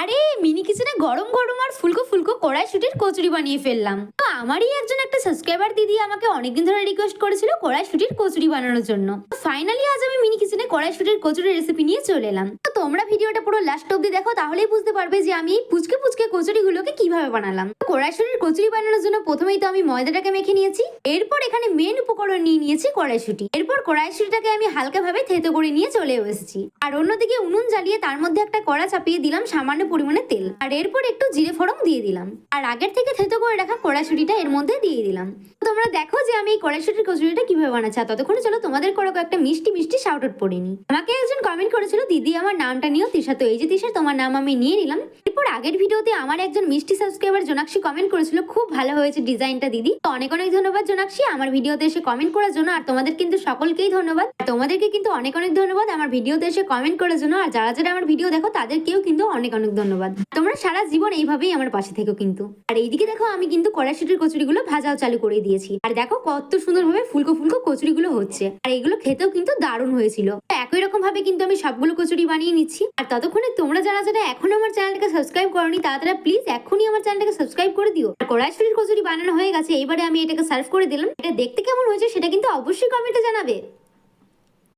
আরে, মিনি কিচেনে গরম গরম আর ফুলকো ফুলকো কড়াইশুটির কচুরি বানিয়ে ফেললাম। তো আমারই একজন একটা সাবস্ক্রাইবার দিদি আমাকে অনেকদিন ধরে রিকোয়েস্ট করেছিল কড়াইশুটির কচুরি বানানোর জন্য। ফাইনালি আজ আমি মিনি কড়াইশুটির কচুরির রেসিপি নিয়ে চলে এলাম। তো তোমরা ভিডিওটা পুরো লাস্ট অব্দি দেখো, তাহলেই বুঝতে পারবে যে আমি পুচকে পুচকে কচুরিগুলোকে কীভাবে বানালাম। তো কড়াইশুটির কচুরি বানানোর জন্য প্রথমেই তো আমি ময়দাটাকে মেখে নিয়েছি, এরপর এখানে মেন উপকরণ নিয়ে নিয়েছি কড়াইশুটি এরপর কড়াইশুটিটাকে আমি হালকাভাবে থেতো করে নিয়ে চলে এসেছি। আর অন্যদিকে উনুন জ্বালিয়ে তার মধ্যে একটা কড়া চাপিয়ে দিলাম সামান্য পরিমাণে তেল। আর এরপর একটু জিরে ফোড়ন দিয়ে দিলাম। আর আগের থেকে থেতো করে রাখা কড়াইশুটিটা এর মধ্যে দিয়ে দিলাম। তোমরা দেখো যে আমি এই কড়াইশুটির কচুরিটা কীভাবে বানাচ্ছি। ততক্ষণে চলো তোমাদের করো একটা মিষ্টি মিষ্টি শাউট পড়ে। নি আমাকে একজন কমেন্ট করেছিল, দিদি, আমার নামটা নিও তিশা তো এই যে তিশা তোমার নাম আমি নিয়ে নিলাম। এরপর আগের ভিডিওতে আমার একজন মিষ্টি সাবস্ক্রাইবার জোনাক্ষী কমেন্ট করেছিল, খুব ভালো হয়েছে ডিজাইনটা, দিদি। তো অনেক অনেক ধন্যবাদ জোনাক্ষী আমার ভিডিওতে এসে কমেন্ট করার জন্য, আর তোমাদের কিন্তু সকলকেই ধন্যবাদ। তোমাদেরকে কিন্তু অনেক অনেক ধন্যবাদ আমার ভিডিওতে এসে কমেন্ট করার জন্য, আর যারা যারা আমার ভিডিও দেখো, তাদেরকেও কিন্তু অনেক অনেক ধন্যবাদ। তোমরা সারা জীবন এইভাবেই আমার পাশে থেকো কিন্তু। আর এইদিকে দেখো, আমি কিন্তু কড়াইশুটির কচুরিগুলো ভাজাও চালু করে দিয়েছি। আর দেখো, কত সুন্দরভাবে ফুলকো ফুলকো কচুরিগুলো হচ্ছে। আর এগুলো খেতেও কিন্তু দারুণ হয়েছিল। একই রকম ভাবে কিন্তু আমি সবগুলো কচুরি বানিয়ে নিচ্ছি। আর ততক্ষণে তোমরা যারা যারা এখনও আমার চ্যানেলটাকে সাবস্ক্রাইব করনি, তারা তারা প্লিজ এখনই আমার চ্যানেলটাকে সাবস্ক্রাইব করে দিও। আর কড়াইশুরির কচুরি বানানো হয়ে গেছে, এবারে আমি এটাকে সার্ভ করে দিলাম। এটা দেখতে কেমন হয়েছে সেটা কিন্তু অবশ্যই কমেন্টে জানাবে।